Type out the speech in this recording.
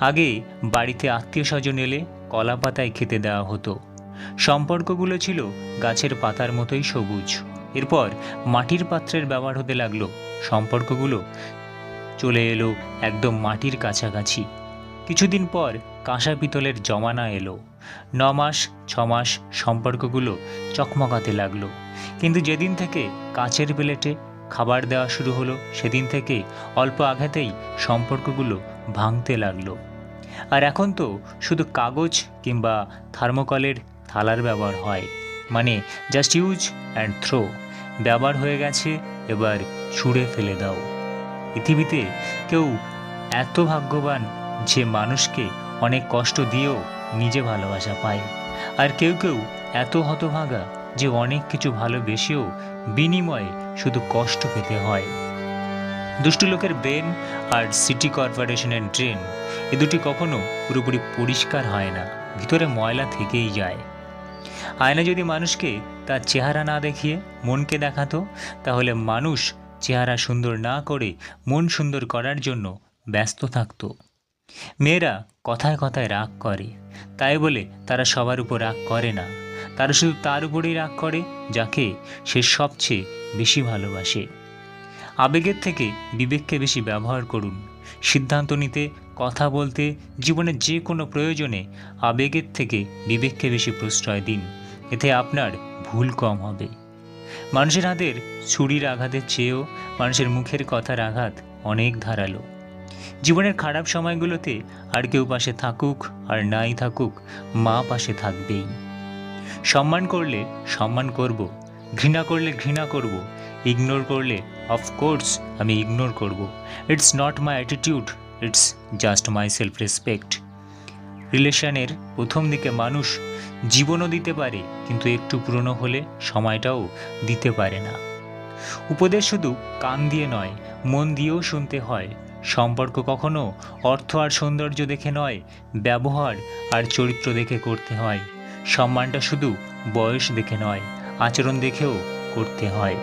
আগে বাড়িতে আত্মীয় স্বজন এলে কলা পাতায় খেতে দেওয়া হতো। সম্পর্কগুলো ছিল গাছের পাতার মতোই সবুজ। এরপর মাটির পাত্রের ব্যবহার হতে লাগল। সম্পর্কগুলো চলে এলো একদম মাটির কাছাকাছি। কিছুদিন পর কাঁসা পিতলের জমানা এলো। ন মাস, ছ মাস সম্পর্কগুলো চকমকাতে লাগল। কিন্তু যেদিন থেকে কাচের প্লেটে খাবার দেওয়া শুরু হলো, সেদিন থেকে অল্প আঘাতেই সম্পর্কগুলো ভাঙতে লাগল। আর এখন তো শুধু কাগজ কিংবা থার্মোকলের থালার ব্যবহার হয়। মানে জাস্ট ইউজ অ্যান্ড থ্রো ব্যবহার হয়ে গেছে, এবার ছুঁড়ে ফেলে দাও। পৃথিবীতে কেউ এত ভাগ্যবান যে মানুষকে অনেক কষ্ট দিয়েও নিজে ভালোবাসা পায়। আর কেউ কেউ এত হতভাগা যে অনেক কিছু ভালোবেসেও বিনিময়ে শুধু কষ্ট পেতে হয়। দুষ্টু লোকের ব্রেন আর সিটি কর্পোরেশনের ড্রেন, এ দুটি কখনো পুরোপুরি পরিষ্কার হয় না, ভিতরে ময়লা থেকেই যায়। আয়না যদি মানুষকে তার চেহারা না দেখিয়ে মনকে দেখাতো, তাহলে মানুষ চেহারা সুন্দর না করে মন সুন্দর করার জন্য ব্যস্ত থাকত। মেয়েরা কথায় কথায় রাগ করে, তাই বলে তারা সবার উপর রাগ করে না। তারা শুধু তার উপরেই রাগ করে, যাকে সে সবচেয়ে বেশি ভালোবাসে। আবেগের থেকে বিবেককে বেশি ব্যবহার করুন। সিদ্ধান্ত নিতে, কথা বলতে জীবনের যে কোনো প্রয়োজনে আবেগের থেকে বিবেককে বেশি প্রশ্রয় দিন। এতে আপনার ভুল কম হবে। মানুষের হাতের ছুরির আঘাতের চেয়েও মানুষের মুখের কথার আঘাত অনেক ধারালো। জীবনের খারাপ সময়গুলোতে আর কেউ পাশে থাকুক আর নাই থাকুক, মা পাশে থাকবেই। সম্মান করলে সম্মান করব, ঘৃণা করলে ঘৃণা করব, ইগনোর করলে অফকোর্স আমি ইগনোর করব। It's not my attitude it's just my self respect রিলেশনের প্রথম দিকে মানুষ জীবনও দিতে পারে, কিন্তু একটু পুরনো হলে সময়টাও দিতে পারে না। উপদেশ শুধু কান দিয়ে নয়, মন দিয়েও শুনতে হয়। সম্পর্ক কখনো অর্থ আর সৌন্দর্য দেখে নয়, ব্যবহার আর চরিত্র দেখে করতে হয়। সম্মানটা শুধু বয়স দেখে নয়, আচরণ দেখেও করতে হয়।